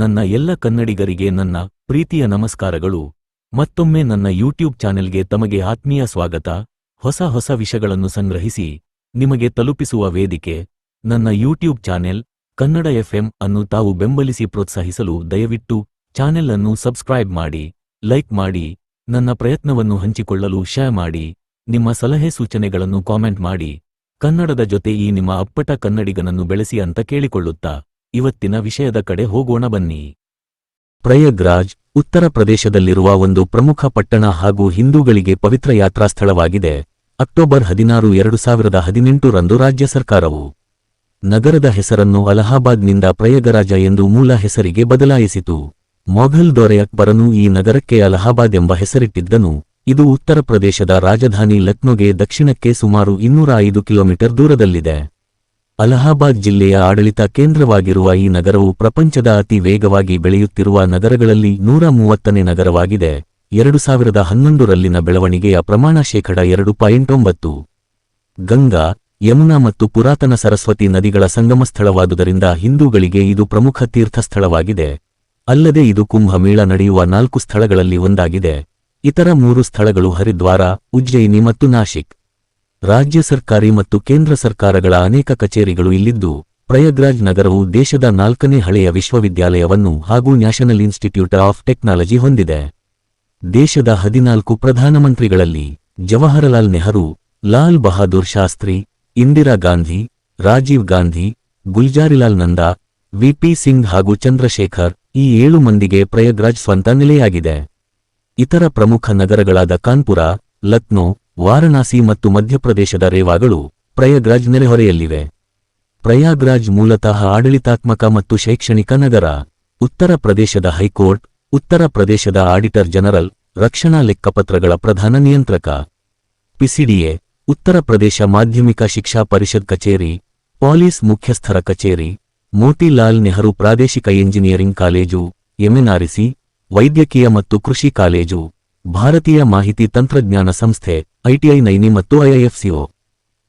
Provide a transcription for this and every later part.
ನನ್ನ ಎಲ್ಲ ಕನ್ನಡಿಗರಿಗೆ ನನ್ನ ಪ್ರೀತಿಯ ನಮಸ್ಕಾರಗಳು. ಮತ್ತೊಮ್ಮೆ ನನ್ನ ಯೂಟ್ಯೂಬ್ ಚಾನೆಲ್ಗೆ ತಮಗೆ ಆತ್ಮೀಯ ಸ್ವಾಗತ. ಹೊಸ ಹೊಸ ವಿಷಯಗಳನ್ನು ಸಂಗ್ರಹಿಸಿ ನಿಮಗೆ ತಲುಪಿಸುವ ವೇದಿಕೆ. ನನ್ನ ಯೂಟ್ಯೂಬ್ ಚಾನೆಲ್ ಕನ್ನಡ ಎಫ್ಎಂ ಅನ್ನು ತಾವು ಬೆಂಬಲಿಸಿ ಪ್ರೋತ್ಸಾಹಿಸಲು ದಯವಿಟ್ಟು ಚಾನೆಲ್ ಅನ್ನು ಸಬ್ಸ್ಕ್ರೈಬ್ ಮಾಡಿ, ಲೈಕ್ ಮಾಡಿ, ನನ್ನ ಪ್ರಯತ್ನವನ್ನು ಹಂಚಿಕೊಳ್ಳಲು ಶೇರ್ ಮಾಡಿ. ನಿಮ್ಮ ಸಲಹೆ ಸೂಚನೆಗಳನ್ನು ಕಾಮೆಂಟ್ ಮಾಡಿ. ಕನ್ನಡದ ಜೊತೆ ಈ ನಿಮ್ಮ ಅಪ್ಪಟ ಕನ್ನಡಿಗನನ್ನು ಬೆಳೆಸಿ ಅಂತ ಕೇಳಿಕೊಳ್ಳುತ್ತಾ. ಇವತ್ತಿನ ವಿಷಯದ ಕಡೆ ಹೋಗೋಣ ಬನ್ನಿ. ಪ್ರಯಾಗ್ರಾಜ್ ಉತ್ತರ ಪ್ರದೇಶದಲ್ಲಿರುವ ಒಂದು ಪ್ರಮುಖ ಪಟ್ಟಣ ಹಾಗೂ ಹಿಂದೂಗಳಿಗೆ ಪವಿತ್ರ ಯಾತ್ರಾ ಸ್ಥಳವಾಗಿದೆ. ಅಕ್ಟೋಬರ್ ಹದಿನಾರು, ಎರಡು ಸಾವಿರದ ಹದಿನೆಂಟರಂದು ರಾಜ್ಯ ಸರ್ಕಾರವು ನಗರದ ಹೆಸರನ್ನು ಅಲಹಾಬಾದ್ನಿಂದ ಪ್ರಯಗರಾಜ ಎಂದು ಮೂಲ ಹೆಸರಿಗೆ ಬದಲಾಯಿಸಿತು. ಮೊಘಲ್ ದೊರೆ ಅಕ್ಬರನು ಈ ನಗರಕ್ಕೆ ಅಲಹಾಬಾದ್ ಎಂಬ ಹೆಸರಿಟ್ಟಿದ್ದನು. ಇದು ಉತ್ತರ ಪ್ರದೇಶದ ರಾಜಧಾನಿ ಲಕ್ನೋಗೆ ದಕ್ಷಿಣಕ್ಕೆ ಸುಮಾರು ಇನ್ನೂರ ಐದು ಕಿಲೋಮೀಟರ್ ದೂರದಲ್ಲಿದೆ. ಅಲಹಾಬಾದ್ ಜಿಲ್ಲೆಯ ಆಡಳಿತ ಕೇಂದ್ರವಾಗಿರುವ ಈ ನಗರವು ಪ್ರಪಂಚದ ಅತಿ ವೇಗವಾಗಿ ಬೆಳೆಯುತ್ತಿರುವ ನಗರಗಳಲ್ಲಿ ನೂರ ಮೂವತ್ತನೇ ನಗರವಾಗಿದೆ. ಎರಡು ಸಾವಿರದ ಹನ್ನೊಂದರಲ್ಲಿನ ಬೆಳವಣಿಗೆಯ ಪ್ರಮಾಣ ಶೇಕಡ ಎರಡು ಪಾಯಿಂಟ್ ಒಂಬತ್ತು. ಗಂಗಾ, ಯಮುನಾ ಮತ್ತು ಪುರಾತನ ಸರಸ್ವತಿ ನದಿಗಳ ಸಂಗಮ ಸ್ಥಳವಾದುದರಿಂದ ಹಿಂದೂಗಳಿಗೆ ಇದು ಪ್ರಮುಖ ತೀರ್ಥಸ್ಥಳವಾಗಿದೆ. ಅಲ್ಲದೆ ಇದು ಕುಂಭಮೇಳ ನಡೆಯುವ ನಾಲ್ಕು ಸ್ಥಳಗಳಲ್ಲಿ ಒಂದಾಗಿದೆ. ಇತರ ಮೂರು ಸ್ಥಳಗಳು ಹರಿದ್ವಾರ, ಉಜ್ಜಯಿನಿ ಮತ್ತು ನಾಶಿಕ್. ರಾಜ್ಯ ಸರ್ಕಾರಿ ಮತ್ತು ಕೇಂದ್ರ ಸರ್ಕಾರಗಳ ಅನೇಕ ಕಚೇರಿಗಳು ಇಲ್ಲಿದ್ದು, ಪ್ರಯಾಗ್ರಾಜ್ ನಗರವು ದೇಶದ ನಾಲ್ಕನೇ ಹಳೆಯ ವಿಶ್ವವಿದ್ಯಾಲಯವನ್ನು ಹಾಗೂ ನ್ಯಾಷನಲ್ ಇನ್ಸ್ಟಿಟ್ಯೂಟ್ ಆಫ್ ಟೆಕ್ನಾಲಜಿ ಹೊಂದಿದೆ. ದೇಶದ ಹದಿನಾಲ್ಕು ಪ್ರಧಾನಮಂತ್ರಿಗಳಲ್ಲಿ ಜವಾಹರಲಾಲ್ ನೆಹರು, ಲಾಲ್ ಬಹಾದೂರ್ ಶಾಸ್ತ್ರಿ, ಇಂದಿರಾ ಗಾಂಧಿ, ರಾಜೀವ್ ಗಾಂಧಿ, ಗುಲ್ಜಾರಿಲಾಲ್ ನಂದಾ, ವಿಪಿ ಸಿಂಗ್ ಹಾಗೂ ಚಂದ್ರಶೇಖರ್ ಈ ಏಳು ಮಂದಿಗೆ ಪ್ರಯಾಗ್ರಾಜ್ ಸ್ವಂತ ನೆಲೆಯಾಗಿದೆ. ಇತರ ಪ್ರಮುಖ ನಗರಗಳಾದ ಕಾನ್ಪುರ, ಲಕ್ನೋ ವಾರಣಾಸಿ ಮತ್ತು ಮಧ್ಯಪ್ರದೇಶದ ರೇವಾಗಳು ಪ್ರಯಾಗ್ರಾಜ್ ನೆರೆಹೊರೆಯಲ್ಲಿವೆ. ಪ್ರಯಾಗ್ರಾಜ್ ಮೂಲತಃ ಆಡಳಿತಾತ್ಮಕ ಮತ್ತು ಶೈಕ್ಷಣಿಕ ನಗರ, ಉತ್ತರ ಪ್ರದೇಶದ ಹೈಕೋರ್ಟ್, ಉತ್ತರ ಪ್ರದೇಶದ ಆಡಿಟರ್ ಜನರಲ್, ರಕ್ಷಣಾ ಲೆಕ್ಕಪತ್ರಗಳ ಪ್ರಧಾನ ನಿಯಂತ್ರಕ. ಪಿಸಿಡಿಎ, ಉತ್ತರ ಪ್ರದೇಶ ಮಾಧ್ಯಮಿಕ ಶಿಕ್ಷಾ ಪರಿಷತ್ ಕಚೇರಿ, ಪೊಲೀಸ್ ಮುಖ್ಯಸ್ಥರ ಕಚೇರಿ, ಮೋತಿಲಾಲ್ ನೆಹರು ಪ್ರಾದೇಶಿಕ ಎಂಜಿನಿಯರಿಂಗ್ ಕಾಲೇಜು ಎಂಎನ್ಆರ್ಸಿ ವೈದ್ಯಕೀಯ ಮತ್ತು ಕೃಷಿ ಕಾಲೇಜು, ಭಾರತೀಯ ಮಾಹಿತಿ ತಂತ್ರಜ್ಞಾನ ಸಂಸ್ಥೆ ಐಟಿಐ ನೈನಿ ಮತ್ತು ಐಐಎಫ್ಸಿಒ.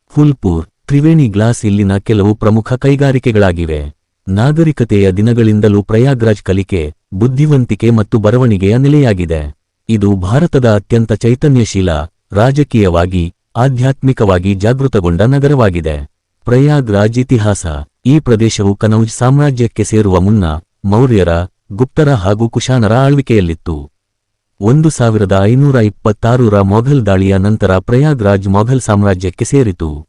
ಫುಲ್ಪುರ್, ತ್ರಿವೇಣಿ ಗ್ಲಾಸ್ ಇಲ್ಲಿನ ಕೆಲವು ಪ್ರಮುಖ ಕೈಗಾರಿಕೆಗಳಾಗಿವೆ. ನಾಗರಿಕತೆಯ ದಿನಗಳಿಂದಲೂ ಪ್ರಯಾಗ್ರಾಜ್ ಕಲಿಕೆ, ಬುದ್ಧಿವಂತಿಕೆ ಮತ್ತು ಬರವಣಿಗೆಯ ನೆಲೆಯಾಗಿದೆ. ಇದು ಭಾರತದ ಅತ್ಯಂತ ಚೈತನ್ಯಶೀಲ, ರಾಜಕೀಯವಾಗಿ, ಆಧ್ಯಾತ್ಮಿಕವಾಗಿ ಜಾಗೃತಗೊಂಡ ನಗರವಾಗಿದೆ. ಪ್ರಯಾಗ್ರಾಜ್ ಇತಿಹಾಸ, ಈ ಪ್ರದೇಶವು ಕನೌಜ್ ಸಾಮ್ರಾಜ್ಯಕ್ಕೆ ಸೇರುವ ಮುನ್ನ ಮೌರ್ಯರ, ಗುಪ್ತರ ಹಾಗೂ ಕುಶಾನರ ಆಳ್ವಿಕೆಯಲ್ಲಿತ್ತು. ಒಂದು ಸಾವಿರದ ಐನೂರ ಇಪ್ಪತ್ತಾರರ ಮೊಘಲ್ ದಾಳಿಯ ನಂತರ ಪ್ರಯಾಗ್ರಾಜ್ ಮೊಘಲ್ ಸಾಮ್ರಾಜ್ಯಕ್ಕೆ ಸೇರಿತು.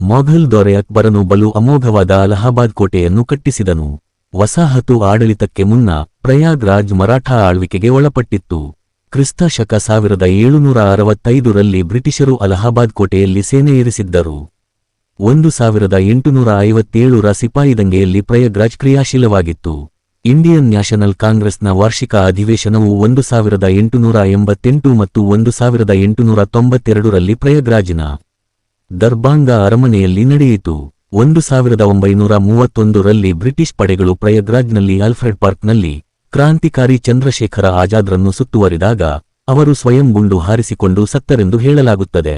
ಮೊಘಲ್ ದೊರೆ ಅಕ್ಬರನು ಬಲು ಅಮೋಘವಾದ ಅಲಹಾಬಾದ್ ಕೋಟೆಯನ್ನು ಕಟ್ಟಿಸಿದನು. ವಸಾಹತು ಆಡಳಿತಕ್ಕೆ ಮುನ್ನ ಪ್ರಯಾಗ್ರಾಜ್ ಮರಾಠ ಆಳ್ವಿಕೆಗೆ ಒಳಪಟ್ಟಿತ್ತು. ಕ್ರಿಸ್ತ ಶಕ ಸಾವಿರದ ಏಳುನೂರ ಅರವತ್ತೈದರಲ್ಲಿ ಬ್ರಿಟಿಷರು ಅಲಹಾಬಾದ್ ಕೋಟೆಯಲ್ಲಿ ಸೇನೆ ಇರಿಸಿದ್ದರು. ಒಂದು ಸಾವಿರದ ಎಂಟುನೂರ ಐವತ್ತೇಳರ ಸಿಪಾಯಿ ದಂಗೆಯಲ್ಲಿ ಪ್ರಯಾಗ್ರಾಜ್ ಕ್ರಿಯಾಶೀಲವಾಗಿತ್ತು. ಇಂಡಿಯನ್ ನ್ಯಾಷನಲ್ ಕಾಂಗ್ರೆಸ್ನ ವಾರ್ಷಿಕ ಅಧಿವೇಶನವು ಒಂದು ಸಾವಿರದ ಎಂಟುನೂರ ಎಂಬತ್ತೆಂಟು ಮತ್ತು ಒಂದು ಸಾವಿರದ ಎಂಟುನೂರ ತೊಂಬತ್ತೆರಡರಲ್ಲಿ ಪ್ರಯಾಗ್ರಾಜಿನ ದರ್ಬಾಂಗ ಅರಮನೆಯಲ್ಲಿ ನಡೆಯಿತು. ಒಂದು ಸಾವಿರದ ಒಂಬೈನೂರ ಮೂವತ್ತೊಂದರಲ್ಲಿ ಬ್ರಿಟಿಷ್ ಪಡೆಗಳು ಪ್ರಯಗ್ರಾಜ್ನಲ್ಲಿ ಆಲ್ಫ್ರೆಡ್ ಪಾರ್ಕ್ನಲ್ಲಿ ಕ್ರಾಂತಿಕಾರಿ ಚಂದ್ರಶೇಖರ ಆಜಾದ್ರನ್ನು ಸುತ್ತುವರಿದಾಗ ಅವರು ಸ್ವಯಂ ಗುಂಡು ಹಾರಿಸಿಕೊಂಡು ಸತ್ತರೆಂದು ಹೇಳಲಾಗುತ್ತದೆ.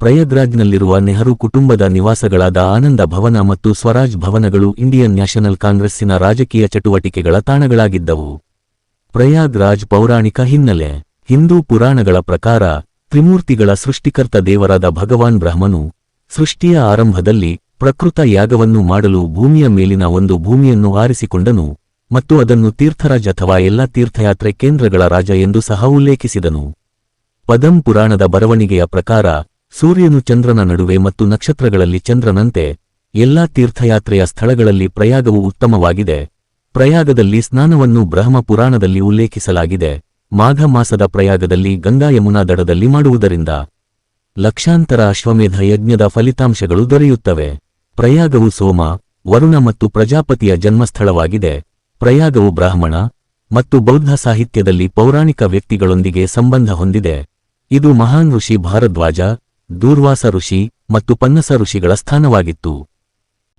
ಪ್ರಯಗ್ರಾಜ್ನಲ್ಲಿರುವ ನೆಹರು ಕುಟುಂಬದ ನಿವಾಸಗಳಾದ ಆನಂದ ಭವನ ಮತ್ತು ಸ್ವರಾಜ್ ಭವನಗಳು ಇಂಡಿಯನ್ ನ್ಯಾಷನಲ್ ಕಾಂಗ್ರೆಸ್ಸಿನ ರಾಜಕೀಯ ಚಟುವಟಿಕೆಗಳ ತಾಣಗಳಾಗಿದ್ದವು. ಪ್ರಯಾಗ್ರಾಜ್ ಪೌರಾಣಿಕ ಹಿನ್ನೆಲೆ, ಹಿಂದೂ ಪುರಾಣಗಳ ಪ್ರಕಾರ, ತ್ರಿಮೂರ್ತಿಗಳ ಸೃಷ್ಟಿಕರ್ತ ದೇವರಾದ ಭಗವಾನ್ ಬ್ರಹ್ಮನು ಸೃಷ್ಟಿಯ ಆರಂಭದಲ್ಲಿ ಪ್ರಕೃತ ಯಾಗವನ್ನು ಮಾಡಲು ಭೂಮಿಯ ಮೇಲಿನ ಒಂದು ಭೂಮಿಯನ್ನು ಆರಿಸಿಕೊಂಡನು ಮತ್ತು ಅದನ್ನು ತೀರ್ಥರಾಜ್ ಅಥವಾ ಎಲ್ಲ ತೀರ್ಥಯಾತ್ರೆ ಕೇಂದ್ರಗಳ ರಾಜ ಎಂದು ಸಹ ಉಲ್ಲೇಖಿಸಿದನು. ಪದಂ ಪುರಾಣದ ಬರವಣಿಗೆಯ ಪ್ರಕಾರ ಸೂರ್ಯನು ಚಂದ್ರನ ನಡುವೆ ಮತ್ತು ನಕ್ಷತ್ರಗಳಲ್ಲಿ ಚಂದ್ರನಂತೆ ಎಲ್ಲಾ ತೀರ್ಥಯಾತ್ರೆಯ ಸ್ಥಳಗಳಲ್ಲಿ ಪ್ರಯಾಗವು ಉತ್ತಮವಾಗಿದೆ. ಪ್ರಯಾಗದಲ್ಲಿ ಸ್ನಾನವನ್ನು ಬ್ರಹ್ಮ ಪುರಾಣದಲ್ಲಿ ಉಲ್ಲೇಖಿಸಲಾಗಿದೆ. ಮಾಘ ಮಾಸದ ಪ್ರಯಾಗದಲ್ಲಿ ಗಂಗಾ ಯಮುನಾ ದಡದಲ್ಲಿ ಮಾಡುವುದರಿಂದ ಲಕ್ಷಾಂತರ ಅಶ್ವಮೇಧ ಯಜ್ಞದ ಫಲಿತಾಂಶಗಳು ದೊರೆಯುತ್ತವೆ. ಪ್ರಯಾಗವು ಸೋಮ, ವರುಣ ಮತ್ತು ಪ್ರಜಾಪತಿಯ ಜನ್ಮಸ್ಥಳವಾಗಿದೆ. ಪ್ರಯಾಗವು ಬ್ರಾಹ್ಮಣ ಮತ್ತು ಬೌದ್ಧ ಸಾಹಿತ್ಯದಲ್ಲಿ ಪೌರಾಣಿಕ ವ್ಯಕ್ತಿಗಳೊಂದಿಗೆ ಸಂಬಂಧ ಹೊಂದಿದೆ. ಇದು ಮಹಾನ್ ಋಷಿ ಭಾರದ್ವಾಜ ದೂರ್ವಾಸ ಋಷಿ ಮತ್ತು ಪನ್ನಸ ಋಷಿಗಳ ಸ್ಥಾನವಾಗಿತ್ತು.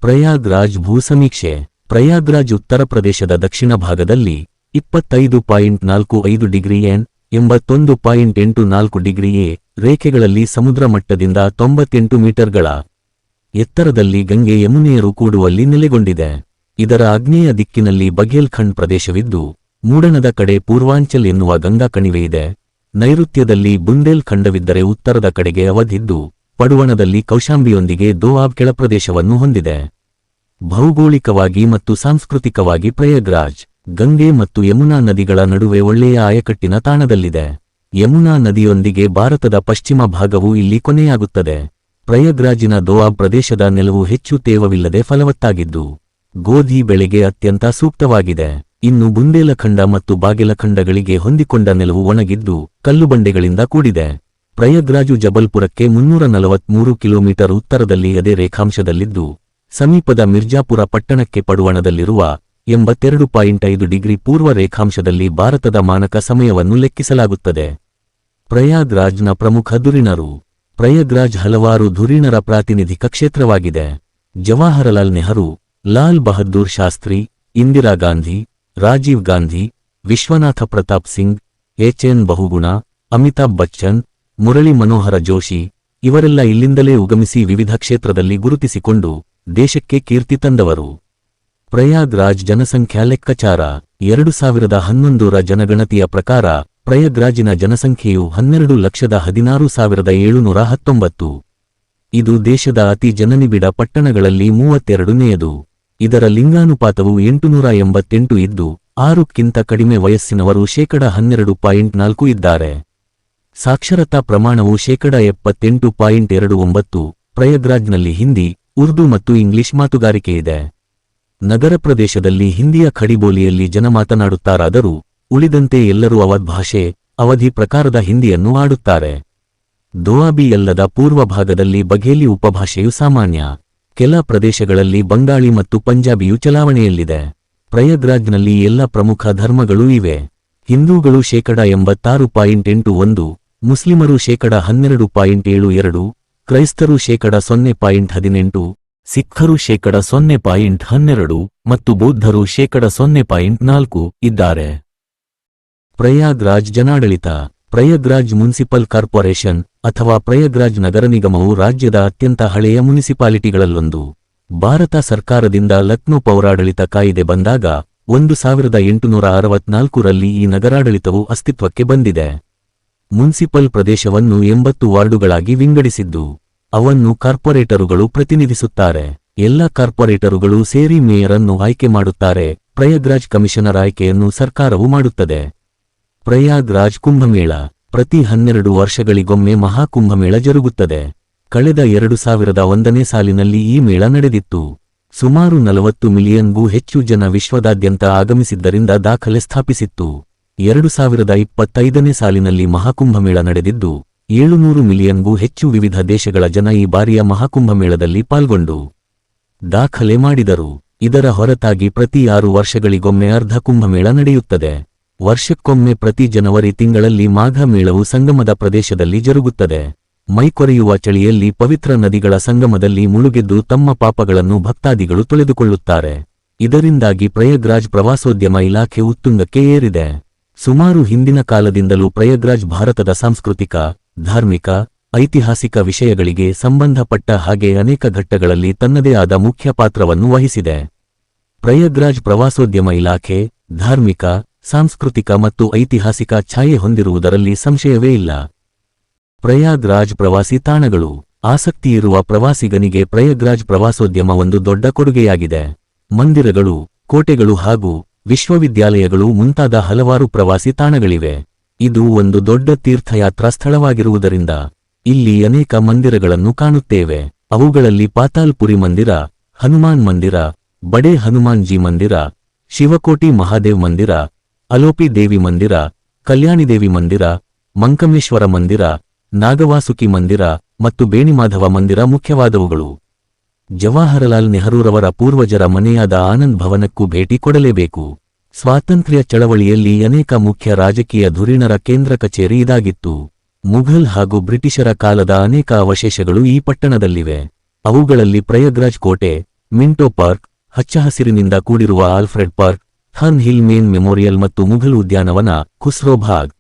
ಪ್ರಯಾಗ್ರಾಜ್ ಭೂಸಮೀಕ್ಷೆ ಪ್ರಯಾಗ್ರಾಜ್ ಉತ್ತರ ಪ್ರದೇಶದ ದಕ್ಷಿಣ ಭಾಗದಲ್ಲಿ ಇಪ್ಪತ್ತೈದು ಪಾಯಿಂಟ್ ನಾಲ್ಕು ಐದು ಡಿಗ್ರಿ ಎನ್ ಎಂಬತ್ತೊಂದು ಪಾಯಿಂಟ್ ಎಂಟು ನಾಲ್ಕು ಡಿಗ್ರಿ ಎ ರೇಖೆಗಳಲ್ಲಿ ಸಮುದ್ರ ಮಟ್ಟದಿಂದ ತೊಂಬತ್ತೆಂಟು ಮೀಟರ್ಗಳ ಎತ್ತರದಲ್ಲಿ ಗಂಗೆ ಯಮುನೆಯರು ಕೂಡುವಲ್ಲಿ ನೆಲೆಗೊಂಡಿದೆ. ಇದರ ಆಗ್ನೇಯ ದಿಕ್ಕಿನಲ್ಲಿ ಬಘೇಲ್ಖಂಡ್ ಪ್ರದೇಶವಿದ್ದು, ಮೂಡಣದ ಕಡೆ ಪೂರ್ವಾಂಚಲ್ ಎನ್ನುವ ಗಂಗಾ ಕಣಿವೆಯಿದೆ ನೈಋತ್ಯದಲ್ಲಿ ಬುಂದೇಲ್ ಖಂಡವಿದ್ದರೆ ಉತ್ತರದ ಕಡೆಗೆ ಅವಧಿದ್ದು, ಪಡುವಣದಲ್ಲಿ ಕೌಶಾಂಬಿಯೊಂದಿಗೆ ದೋಆಬ್ ಕೆಳಪ್ರದೇಶವನ್ನು ಹೊಂದಿದೆ. ಭೌಗೋಳಿಕವಾಗಿ ಮತ್ತು ಸಾಂಸ್ಕೃತಿಕವಾಗಿ ಪ್ರಯಾಗ್ರಾಜ್, ಗಂಗೆ ಮತ್ತು ಯಮುನಾ ನದಿಗಳ ನಡುವೆ ಒಳ್ಳೆಯ ಆಯಕಟ್ಟಿನ ತಾಣದಲ್ಲಿದೆ. ಯಮುನಾ ನದಿಯೊಂದಿಗೆ ಭಾರತದ ಪಶ್ಚಿಮ ಭಾಗವು ಇಲ್ಲಿ ಕೊನೆಯಾಗುತ್ತದೆ. ಪ್ರಯಗ್ರಾಜಿನ ದೋಆಬ್ ಪ್ರದೇಶದ ನೆಲವು ಹೆಚ್ಚು ತೇವವಿಲ್ಲದೆ ಫಲವತ್ತಾಗಿದ್ದು ಗೋಧಿ ಬೆಳೆಗೆ ಅತ್ಯಂತ ಸೂಕ್ತವಾಗಿದೆ. ಇನ್ನು ಬುಂದೇಲಖಂಡ ಮತ್ತು ಬಾಗಿಲಖಂಡಗಳಿಗೆ ಹೊಂದಿಕೊಂಡ ನೆಲವು ಒಣಗಿದ್ದು ಕಲ್ಲುಬಂಡೆಗಳಿಂದ ಕೂಡಿದೆ. ಪ್ರಯಾಗ್ರಾಜು ಜಬಲ್ಪುರಕ್ಕೆ ಮುನ್ನೂರ ನಲವತ್ಮೂರು ಕಿಲೋಮೀಟರ್ ಉತ್ತರದಲ್ಲಿ ಅದೇ ರೇಖಾಂಶದಲ್ಲಿದ್ದು, ಸಮೀಪದ ಮಿರ್ಜಾಪುರ ಪಟ್ಟಣಕ್ಕೆ ಪಡುವಣದಲ್ಲಿರುವ ಎಂಬತ್ತೆರಡು ಪಾಯಿಂಟ್ ಐದು ಡಿಗ್ರಿ ಪೂರ್ವ ರೇಖಾಂಶದಲ್ಲಿ ಭಾರತದ ಮಾನಕ ಸಮಯವನ್ನು ಲೆಕ್ಕಿಸಲಾಗುತ್ತದೆ. ಪ್ರಯಾಗ್ರಾಜ್ನ ಪ್ರಮುಖ ಧುರೀಣರು. ಪ್ರಯಾಗ್ರಾಜ್ ಹಲವಾರು ಧುರೀಣರ ಪ್ರಾತಿನಿಧಿಕ ಕ್ಷೇತ್ರವಾಗಿದೆ. ಜವಾಹರಲಾಲ್ ನೆಹರು ಲಾಲ್ ಬಹದ್ದೂರ್ ಶಾಸ್ತ್ರಿ, ಇಂದಿರಾ ಗಾಂಧಿ, ರಾಜೀವ್ ಗಾಂಧಿ, ವಿಶ್ವನಾಥ ಪ್ರತಾಪ್ ಸಿಂಗ್, ಎಚ್ ಎನ್ ಬಹುಗುಣ, ಅಮಿತಾಬ್ ಬಚ್ಚನ್, ಮುರಳಿ ಮನೋಹರ ಜೋಶಿ ಇವರೆಲ್ಲ ಇಲ್ಲಿಂದಲೇ ಉಗಮಿಸಿ ವಿವಿಧ ಕ್ಷೇತ್ರದಲ್ಲಿ ಗುರುತಿಸಿಕೊಂಡು ದೇಶಕ್ಕೆ ಕೀರ್ತಿ ತಂದವರು. ಪ್ರಯಾಗ್ರಾಜ್ ಜನಸಂಖ್ಯಾ ಲೆಕ್ಕಾಚಾರ, ಎರಡು ಸಾವಿರದ ಹನ್ನೊಂದರ ಜನಗಣತಿಯ ಪ್ರಕಾರ ಪ್ರಯಾಗ್ರಾಜಿನ ಜನಸಂಖ್ಯೆಯು ಹನ್ನೆರಡು ಲಕ್ಷದ ಹದಿನಾರು ಸಾವಿರದ ಏಳುನೂರ ಹತ್ತೊಂಬತ್ತು. ಇದು ದೇಶದ ಅತಿ ಜನನಿಬಿಡ ಪಟ್ಟಣಗಳಲ್ಲಿ ಮೂವತ್ತೆರಡನೆಯದು. ಇದರ ಲಿಂಗಾನುಪಾತವು ಎಂಟುನೂರ ಎಂಬತ್ತೆಂಟು ಇದ್ದು, ಆರುಕ್ಕಿಂತ ಕಡಿಮೆ ವಯಸ್ಸಿನವರು ಶೇಕಡ ಹನ್ನೆರಡು ಪಾಯಿಂಟ್ ನಾಲ್ಕು ಇದ್ದಾರೆ. ಸಾಕ್ಷರತಾ ಪ್ರಮಾಣವು ಶೇಕಡ ಎಪ್ಪತ್ತೆಂಟು ಪಾಯಿಂಟ್ ಎರಡು ಒಂಬತ್ತು, ಪ್ರಯಗ್ರಾಜ್ನಲ್ಲಿ ಹಿಂದಿ, ಉರ್ದು ಮತ್ತು ಇಂಗ್ಲಿಷ್ ಮಾತುಗಾರಿಕೆಯಿದೆ ನಗರ ಪ್ರದೇಶದಲ್ಲಿ ಹಿಂದಿಯ ಖಡಿಬೋಲಿಯಲ್ಲಿ ಜನ ಮಾತನಾಡುತ್ತಾರಾದರೂ, ಉಳಿದಂತೆ ಎಲ್ಲರೂ ಅವಧ್ ಭಾಷೆ, ಅವಧಿ ಪ್ರಕಾರದ ಹಿಂದಿಯನ್ನು ಆಡುತ್ತಾರೆ. ದೋಆಬಿ ಪೂರ್ವ ಭಾಗದಲ್ಲಿ ಬಘೇಲಿ ಉಪಭಾಷೆಯು ಸಾಮಾನ್ಯ. ಕೆಲ ಪ್ರದೇಶಗಳಲ್ಲಿ ಬಂಗಾಳಿ ಮತ್ತು ಪಂಜಾಬಿಯು ಚಲಾವಣೆಯಲ್ಲಿದೆ. ಪ್ರಯಾಗ್ರಾಜ್ನಲ್ಲಿ ಎಲ್ಲ ಪ್ರಮುಖ ಧರ್ಮಗಳೂ ಇವೆ. ಹಿಂದೂಗಳು ಶೇಕಡ ಎಂಬತ್ತಾರು ಪಾಯಿಂಟ್ ಎಂಟು ಒಂದು, ಮುಸ್ಲಿಮರು ಶೇಕಡ ಹನ್ನೆರಡು ಪಾಯಿಂಟ್ ಏಳು ಎರಡು, ಕ್ರೈಸ್ತರು ಶೇಕಡ ಸೊನ್ನೆ ಪಾಯಿಂಟ್ ಹದಿನೆಂಟು, ಸಿಖ್ಖರು ಶೇಕಡ ಸೊನ್ನೆ ಪಾಯಿಂಟ್ ಹನ್ನೆರಡು ಮತ್ತು ಬೌದ್ಧರು ಶೇಕಡ ಸೊನ್ನೆ ಪಾಯಿಂಟ್ ನಾಲ್ಕು ಇದ್ದಾರೆ. ಪ್ರಯಾಗ್ರಾಜ್ ಜನಾಡಳಿತ ಪ್ರಯಗ್ರಾಜ್ ಮುನ್ಸಿಪಲ್ ಕಾರ್ಪೊರೇಷನ್ ಅಥವಾ ಪ್ರಯಗ್ರಾಜ್ ನಗರ ನಿಗಮವು ರಾಜ್ಯದ ಅತ್ಯಂತ ಹಳೆಯ ಮುನಿಸಿಪಾಲಿಟಿಗಳಲ್ಲೊಂದು. ಭಾರತ ಸರ್ಕಾರದಿಂದ ಲಕ್ನೋ ಪೌರಾಡಳಿತ ಕಾಯಿದೆ ಬಂದಾಗ, ಒಂದು ಸಾವಿರದ ಎಂಟುನೂರ ಅರವತ್ನಾಲ್ಕರಲ್ಲಿ ಈ ನಗರಾಡಳಿತವು ಅಸ್ತಿತ್ವಕ್ಕೆ ಬಂದಿದೆ. ಮುನ್ಸಿಪಲ್ ಪ್ರದೇಶವನ್ನು ಎಂಬತ್ತು ವಾರ್ಡುಗಳಾಗಿ ವಿಂಗಡಿಸಿದ್ದು, ಅವನ್ನು ಕಾರ್ಪೊರೇಟರುಗಳು ಪ್ರತಿನಿಧಿಸುತ್ತಾರೆ. ಎಲ್ಲ ಕಾರ್ಪೊರೇಟರುಗಳು ಸೇರಿ ಮೇಯರ್ ಅನ್ನು ಆಯ್ಕೆ ಮಾಡುತ್ತಾರೆ. ಪ್ರಯಗ್ರಾಜ್ ಕಮಿಷನರ್ ಆಯ್ಕೆಯನ್ನು ಸರ್ಕಾರವು ಮಾಡುತ್ತದೆ. ಪ್ರಯಾಗ್ರಾಜ್ ಕುಂಭಮೇಳ ಪ್ರತಿ ಹನ್ನೆರಡು ವರ್ಷಗಳಿಗೊಮ್ಮೆ ಮಹಾಕುಂಭಮೇಳ ಜರುಗುತ್ತದೆ. ಕಳೆದ ಎರಡು ಸಾವಿರದ ಒಂದನೇ ಸಾಲಿನಲ್ಲಿ ಈ ಮೇಳ ನಡೆದಿತ್ತು. ಸುಮಾರು ನಲವತ್ತು ಮಿಲಿಯನ್ಗೂ ಹೆಚ್ಚು ಜನ ವಿಶ್ವದಾದ್ಯಂತ ಆಗಮಿಸಿದ್ದರಿಂದ ದಾಖಲೆ ಸ್ಥಾಪಿಸಿತ್ತು. ಎರಡು ಸಾವಿರದ ಇಪ್ಪತ್ತೈದನೇ ಸಾಲಿನಲ್ಲಿ ಮಹಾಕುಂಭಮೇಳ ನಡೆದಿದ್ದು, ಏಳುನೂರು ಮಿಲಿಯನ್ಗೂ ಹೆಚ್ಚು ವಿವಿಧ ದೇಶಗಳ ಜನ ಈ ಬಾರಿಯ ಮಹಾಕುಂಭಮೇಳದಲ್ಲಿ ಪಾಲ್ಗೊಂಡು ದಾಖಲೆ ಮಾಡಿದರು. ಇದರ ಹೊರತಾಗಿ ಪ್ರತಿ ಆರು ವರ್ಷಗಳಿಗೊಮ್ಮೆ ಅರ್ಧ ಕುಂಭಮೇಳ ನಡೆಯುತ್ತದೆ. ವರ್ಷಕ್ಕೊಮ್ಮೆ ಪ್ರತಿ ಜನವರಿ ತಿಂಗಳಲ್ಲಿ ಮಾಘ ಮೇಳವು ಸಂಗಮದ ಪ್ರದೇಶದಲ್ಲಿ ಜರುಗುತ್ತದೆ. ಮೈಕೊರೆಯುವ ಚಳಿಯಲ್ಲಿ ಪವಿತ್ರ ನದಿಗಳ ಸಂಗಮದಲ್ಲಿ ಮುಳುಗೆದ್ದು ತಮ್ಮ ಪಾಪಗಳನ್ನು ಭಕ್ತಾದಿಗಳು ತೊಳೆದುಕೊಳ್ಳುತ್ತಾರೆ. ಇದರಿಂದಾಗಿ ಪ್ರಯಾಗ್ರಾಜ್ ಪ್ರವಾಸೋದ್ಯಮ ಇಲಾಖೆ ಉತ್ತುಂಗಕ್ಕೆ ಏರಿದೆ. ಸುಮಾರು ಹಿಂದಿನ ಕಾಲದಿಂದಲೂ ಪ್ರಯಾಗ್ರಾಜ್ ಭಾರತದ ಸಾಂಸ್ಕೃತಿಕ, ಧಾರ್ಮಿಕ, ಐತಿಹಾಸಿಕ ವಿಷಯಗಳಿಗೆ ಸಂಬಂಧಪಟ್ಟ ಹಾಗೆ ಅನೇಕ ಘಟ್ಟಗಳಲ್ಲಿ ತನ್ನದೇ ಆದ ಮುಖ್ಯ ಪಾತ್ರವನ್ನು ವಹಿಸಿದೆ. ಪ್ರಯಾಗ್ರಾಜ್ ಪ್ರವಾಸೋದ್ಯಮ ಇಲಾಖೆ, ಧಾರ್ಮಿಕ ಸಾಂಸ್ಕೃತಿಕ ಮತ್ತು ಐತಿಹಾಸಿಕ ಛಾಯೆ ಹೊಂದಿರುವುದರಲ್ಲಿ ಸಂಶಯವೇ ಇಲ್ಲ. ಪ್ರಯಾಗ್ರಾಜ್ ಪ್ರವಾಸಿ ತಾಣಗಳು. ಆಸಕ್ತಿಯಿರುವ ಪ್ರವಾಸಿಗನಿಗೆ ಪ್ರಯಾಗ್ರಾಜ್ ಪ್ರವಾಸೋದ್ಯಮ ಒಂದು ದೊಡ್ಡ ಕೊಡುಗೆಯಾಗಿದೆ. ಮಂದಿರಗಳು, ಕೋಟೆಗಳು ಹಾಗೂ ವಿಶ್ವವಿದ್ಯಾಲಯಗಳು ಮುಂತಾದ ಹಲವಾರು ಪ್ರವಾಸಿ ತಾಣಗಳಿವೆ. ಇದು ಒಂದು ದೊಡ್ಡ ತೀರ್ಥಯಾತ್ರಾ ಸ್ಥಳವಾಗಿರುವುದರಿಂದ ಇಲ್ಲಿ ಅನೇಕ ಮಂದಿರಗಳನ್ನು ಕಾಣುತ್ತೇವೆ. ಅವುಗಳಲ್ಲಿ ಪಾತಾಲ್ಪುರಿ ಮಂದಿರ, ಹನುಮಾನ್ ಮಂದಿರ, ಬಡೆ ಹನುಮಾನ್ಜಿ ಮಂದಿರ, ಶಿವಕೋಟಿ ಮಹಾದೇವ್ ಮಂದಿರ ಅಲೋಪಿ ದೇವಿ ಮಂದಿರ ಕಲ್ಯಾಣಿದೇವಿ ಮಂದಿರ, ಮಂಕಮೇಶ್ವರ ಮಂದಿರ, ನಾಗವಾಸುಕಿ ಮಂದಿರ ಮತ್ತು ಬೇಣಿಮಾಧವ ಮಂದಿರ ಮುಖ್ಯವಾದವುಗಳು. ಜವಾಹರಲಾಲ್ ನೆಹರೂರವರ ಪೂರ್ವಜರ ಮನೆಯಾದ ಆನಂದ್ ಭವನಕ್ಕೂ ಭೇಟಿ ಕೊಡಲೇಬೇಕು. ಸ್ವಾತಂತ್ರ್ಯ ಚಳವಳಿಯಲ್ಲಿ ಅನೇಕ ಮುಖ್ಯ ರಾಜಕೀಯ ಧುರೀಣರ ಕೇಂದ್ರ ಕಚೇರಿ ಇದಾಗಿತ್ತು. ಮುಘಲ್ ಹಾಗೂ ಬ್ರಿಟಿಷರ ಕಾಲದ ಅನೇಕ ಅವಶೇಷಗಳು ಈ ಪಟ್ಟಣದಲ್ಲಿವೆ. ಅವುಗಳಲ್ಲಿ ಪ್ರಯಗ್ರಾಜ್ ಕೋಟೆ, ಮಿಂಟೋ ಪಾರ್ಕ್, ಹಚ್ಚಹಸಿರಿನಿಂದ ಕೂಡಿರುವ ಆಲ್ಫ್ರೆಡ್ ಪಾರ್ಕ್ ಹನ್ ಹಿಲ್ ಮೇನ್ ಮೆಮೋರಿಯಲ್ ಮತ್ತು ಮುಘಲ್ ಉದ್ಯಾನವನ ಖುಸ್ರೋಭಾಗ್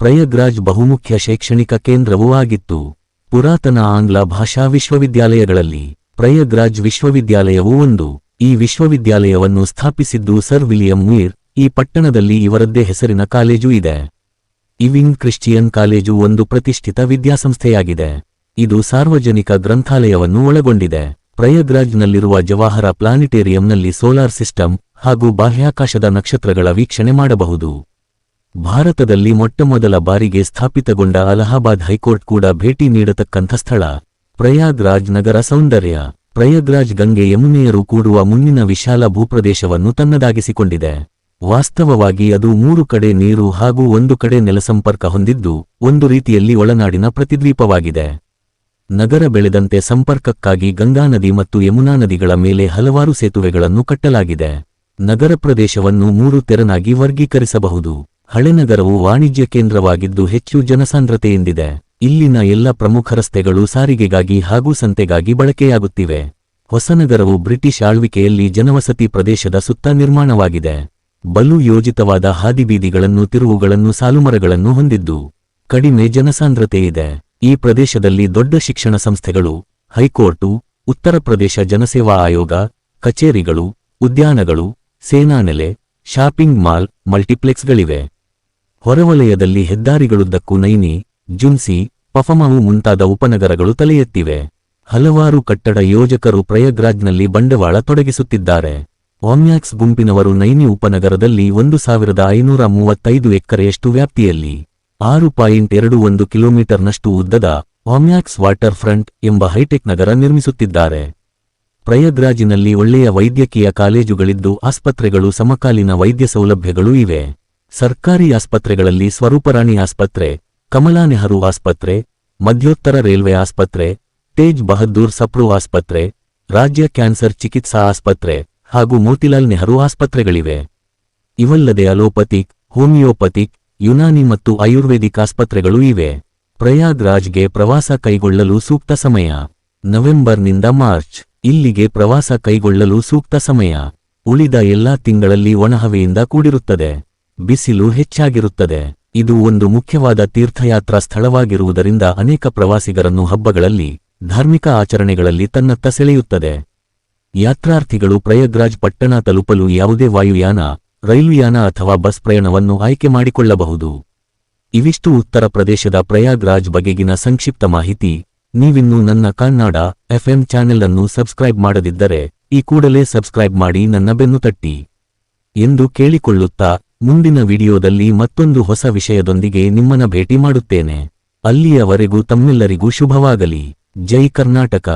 ಪ್ರಯಾಗ್ರಾಜ್ ಬಹುಮುಖ್ಯ ಶೈಕ್ಷಣಿಕ ಕೇಂದ್ರವೂ ಆಗಿತ್ತು. ಪುರಾತನ ಆಂಗ್ಲ ಭಾಷಾ ವಿಶ್ವವಿದ್ಯಾಲಯಗಳಲ್ಲಿ ಪ್ರಯಾಗ್ರಾಜ್ ವಿಶ್ವವಿದ್ಯಾಲಯವೂ ಒಂದು. ಈ ವಿಶ್ವವಿದ್ಯಾಲಯವನ್ನು ಸ್ಥಾಪಿಸಿದ್ದು ಸರ್ ವಿಲಿಯಂ ಮೀರ್, ಈ ಪಟ್ಟಣದಲ್ಲಿ ಇವರದ್ದೇ ಹೆಸರಿನ ಕಾಲೇಜು ಇದೆ. ಇವಿಂಗ್ ಕ್ರಿಶ್ಚಿಯನ್ ಕಾಲೇಜು ಒಂದು ಪ್ರತಿಷ್ಠಿತ ವಿದ್ಯಾಸಂಸ್ಥೆಯಾಗಿದೆ. ಇದು ಸಾರ್ವಜನಿಕ ಗ್ರಂಥಾಲಯವನ್ನು ಒಳಗೊಂಡಿದೆ. ಪ್ರಯಾಗ್ರಾಜ್ನಲ್ಲಿರುವ ಜವಾಹರ ಪ್ಲಾನಿಟೇರಿಯಂನಲ್ಲಿ ಸೋಲಾರ್ ಸಿಸ್ಟಮ್ ಹಾಗೂ ಬಾಹ್ಯಾಕಾಶದ ನಕ್ಷತ್ರಗಳ ವೀಕ್ಷಣೆ ಮಾಡಬಹುದು. ಭಾರತದಲ್ಲಿ ಮೊಟ್ಟಮೊದಲ ಬಾರಿಗೆ ಸ್ಥಾಪಿತಗೊಂಡ ಅಲಹಾಬಾದ್ ಹೈಕೋರ್ಟ್ ಕೂಡ ಭೇಟಿ ನೀಡತಕ್ಕಂಥ ಸ್ಥಳ. ಪ್ರಯಾಗ್ರಾಜ್ ನಗರ ಸೌಂದರ್ಯ. ಪ್ರಯಾಗ್ರಾಜ್ ಗಂಗೆ ಯಮುನೆಯರು ಕೂಡುವ ಮುನ್ನಿನ ವಿಶಾಲ ಭೂಪ್ರದೇಶವನ್ನು ತನ್ನದಾಗಿಸಿಕೊಂಡಿದೆ. ವಾಸ್ತವವಾಗಿ ಅದು ಮೂರು ಕಡೆ ನೀರು ಹಾಗೂ ಒಂದು ಕಡೆ ನೆಲಸಂಪರ್ಕ ಹೊಂದಿದ್ದು, ಒಂದು ರೀತಿಯಲ್ಲಿ ಒಳನಾಡಿನ ಪ್ರತಿದ್ವೀಪವಾಗಿದೆ. ನಗರ ಬೆಳೆದಂತೆ ಸಂಪರ್ಕಕ್ಕಾಗಿ ಗಂಗಾ ನದಿ ಮತ್ತು ಯಮುನಾ ನದಿಗಳ ಮೇಲೆ ಹಲವಾರು ಸೇತುವೆಗಳನ್ನು ಕಟ್ಟಲಾಗಿದೆ. ನಗರ ಪ್ರದೇಶವನ್ನು ಮೂರು ತೆರನಾಗಿ ವರ್ಗೀಕರಿಸಬಹುದು. ಹಳೆನಗರವು ವಾಣಿಜ್ಯ ಕೇಂದ್ರವಾಗಿದ್ದು ಹೆಚ್ಚು ಜನಸಾಂದ್ರತೆಯಿಂದಿದೆ. ಇಲ್ಲಿನ ಎಲ್ಲ ಪ್ರಮುಖ ರಸ್ತೆಗಳು ಸಾರಿಗೆಗಾಗಿ ಹಾಗೂ ಸಂತೆಗಾಗಿ ಬಳಕೆಯಾಗುತ್ತಿವೆ. ಹೊಸನಗರವು ಬ್ರಿಟಿಷ್ ಆಳ್ವಿಕೆಯಲ್ಲಿ ಜನವಸತಿ ಪ್ರದೇಶದ ಸುತ್ತ ನಿರ್ಮಾಣವಾಗಿದೆ. ಬಲು ಯೋಜಿತವಾದ ಹಾದಿಬೀದಿಗಳನ್ನು ತಿರುವುಗಳನ್ನು, ಸಾಲುಮರಗಳನ್ನು ಹೊಂದಿದ್ದು ಕಡಿಮೆ ಜನಸಾಂದ್ರತೆಯಿದೆ. ಈ ಪ್ರದೇಶದಲ್ಲಿ ದೊಡ್ಡ ಶಿಕ್ಷಣ ಸಂಸ್ಥೆಗಳು, ಹೈಕೋರ್ಟು, ಉತ್ತರ ಪ್ರದೇಶ ಜನಸೇವಾ ಆಯೋಗ, ಕಚೇರಿಗಳು, ಉದ್ಯಾನಗಳು ಸೇನಾನೆಲೆ ಶಾಪಿಂಗ್ ಮಾಲ್ ಮಲ್ಟಿಪ್ಲೆಕ್ಸ್ಗಳಿವೆ. ಹೊರವಲಯದಲ್ಲಿ ಹೆದ್ದಾರಿಗಳುದ್ದಕ್ಕೂ ನೈನಿ, ಜುನ್ಸಿ, ಪಫಮಾವು ಮುಂತಾದ ಉಪನಗರಗಳು ತಲೆ ಎತ್ತಿವೆ ಹಲವಾರು ಕಟ್ಟಡ ಯೋಜಕರು ಪ್ರಯಗ್ರಾಜ್ನಲ್ಲಿ ಬಂಡವಾಳ ತೊಡಗಿಸುತ್ತಿದ್ದಾರೆ. ವಾಮ್ಯಾಕ್ಸ್ ಗುಂಪಿನವರು ನೈನಿ ಉಪನಗರದಲ್ಲಿ ಒಂದು ಸಾವಿರದ ಐನೂರ ಮೂವತ್ತೈದು ಎಕರೆಯಷ್ಟು ವ್ಯಾಪ್ತಿಯಲ್ಲಿ ಆರು ಪಾಯಿಂಟ್ ಎರಡು ಒಂದು ಕಿಲೋಮೀಟರ್ನಷ್ಟು ಉದ್ದದ ವಾಮ್ಯಾಕ್ಸ್ ವಾಟರ್ ಫ್ರಂಟ್ ಎಂಬ ಹೈಟೆಕ್ ನಗರ ನಿರ್ಮಿಸುತ್ತಿದ್ದಾರೆ. ಪ್ರಯಗ್ರಾಜಿನಲ್ಲಿ ಒಳ್ಳೆಯ ವೈದ್ಯಕೀಯ ಕಾಲೇಜುಗಳಿದ್ದು ಆಸ್ಪತ್ರೆಗಳು ಸಮಕಾಲೀನ ವೈದ್ಯ ಸೌಲಭ್ಯಗಳೂ ಇವೆ. ಸರ್ಕಾರಿ ಆಸ್ಪತ್ರೆಗಳಲ್ಲಿ ಸ್ವರೂಪರಾಣಿ ಆಸ್ಪತ್ರೆ, ಕಮಲಾ ನೆಹರು ಆಸ್ಪತ್ರೆ, ಮಧ್ಯೋತ್ತರ ರೈಲ್ವೆ ಆಸ್ಪತ್ರೆ, ತೇಜ್ ಬಹದ್ದೂರ್ ಸಪ್ರು ಆಸ್ಪತ್ರೆ, ರಾಜ್ಯ ಕ್ಯಾನ್ಸರ್ ಚಿಕಿತ್ಸಾ ಆಸ್ಪತ್ರೆ ಹಾಗೂ ಮೋತಿಲಾಲ್ ನೆಹರು ಆಸ್ಪತ್ರೆಗಳಿವೆ. ಇವಲ್ಲದೆ ಅಲೋಪತಿಕ್ ಹೋಮಿಯೋಪತಿಕ್ ಯುನಾನಿ ಮತ್ತು ಆಯುರ್ವೇದಿಕ್ ಆಸ್ಪತ್ರೆಗಳೂ ಇವೆ. ಪ್ರಯಾಗ್ರಾಜ್ಗೆ ಪ್ರವಾಸ ಕೈಗೊಳ್ಳಲು ಸೂಕ್ತ ಸಮಯ. ನವೆಂಬರ್ನಿಂದ ಮಾರ್ಚ್. ಇಲ್ಲಿಗೆ ಪ್ರವಾಸ ಕೈಗೊಳ್ಳಲು ಸೂಕ್ತ ಸಮಯ. ಉಳಿದ ಎಲ್ಲಾ ತಿಂಗಳಲ್ಲಿ ಒಣಹವೆಯಿಂದ ಕೂಡಿರುತ್ತದೆ. ಬಿಸಿಲು ಹೆಚ್ಚಾಗಿರುತ್ತದೆ. ಇದು ಒಂದು ಮುಖ್ಯವಾದ ತೀರ್ಥಯಾತ್ರಾ ಸ್ಥಳವಾಗಿರುವುದರಿಂದ ಅನೇಕ ಪ್ರವಾಸಿಗರನ್ನು ಹಬ್ಬಗಳಲ್ಲಿ, ಧಾರ್ಮಿಕ ಆಚರಣೆಗಳಲ್ಲಿ ತನ್ನತ್ತ ಸೆಳೆಯುತ್ತದೆ. ಯಾತ್ರಾರ್ಥಿಗಳು ಪ್ರಯಾಗ್ರಾಜ್ ಪಟ್ಟಣ ತಲುಪಲು ಯಾವುದೇ ವಾಯುಯಾನ, ರೈಲುಯಾನ ಅಥವಾ ಬಸ್ ಪ್ರಯಾಣವನ್ನು ಆಯ್ಕೆ ಮಾಡಿಕೊಳ್ಳಬಹುದು. ಇವಿಷ್ಟು ಉತ್ತರ ಪ್ರದೇಶದ ಪ್ರಯಾಗ್ರಾಜ್ ಬಗೆಗಿನ ಸಂಕ್ಷಿಪ್ತ ಮಾಹಿತಿ. ನೀವಿನ್ನೂ ನನ್ನ ಕನ್ನಡ ಎಫ್ಎಂ ಚಾನೆಲ್ ಅನ್ನು ಸಬ್ಸ್ಕ್ರೈಬ್ ಮಾಡದಿದ್ದರೆ, ಈ ಕೂಡಲೇ ಸಬ್ಸ್ಕ್ರೈಬ್ ಮಾಡಿ ನನ್ನ ಬೆನ್ನು ತಟ್ಟಿ. ಎಂದು ಕೇಳಿಕೊಳ್ಳುತ್ತಾ, ಮುಂದಿನ ವಿಡಿಯೋದಲ್ಲಿ ಮತ್ತೊಂದು ಹೊಸ ವಿಷಯದೊಂದಿಗೆ ನಿಮ್ಮನ್ನ ಭೇಟಿ ಮಾಡುತ್ತೇನೆ. ಅಲ್ಲಿಯವರೆಗೂ ತಮ್ಮೆಲ್ಲರಿಗೂ ಶುಭವಾಗಲಿ. ಜೈ ಕರ್ನಾಟಕ.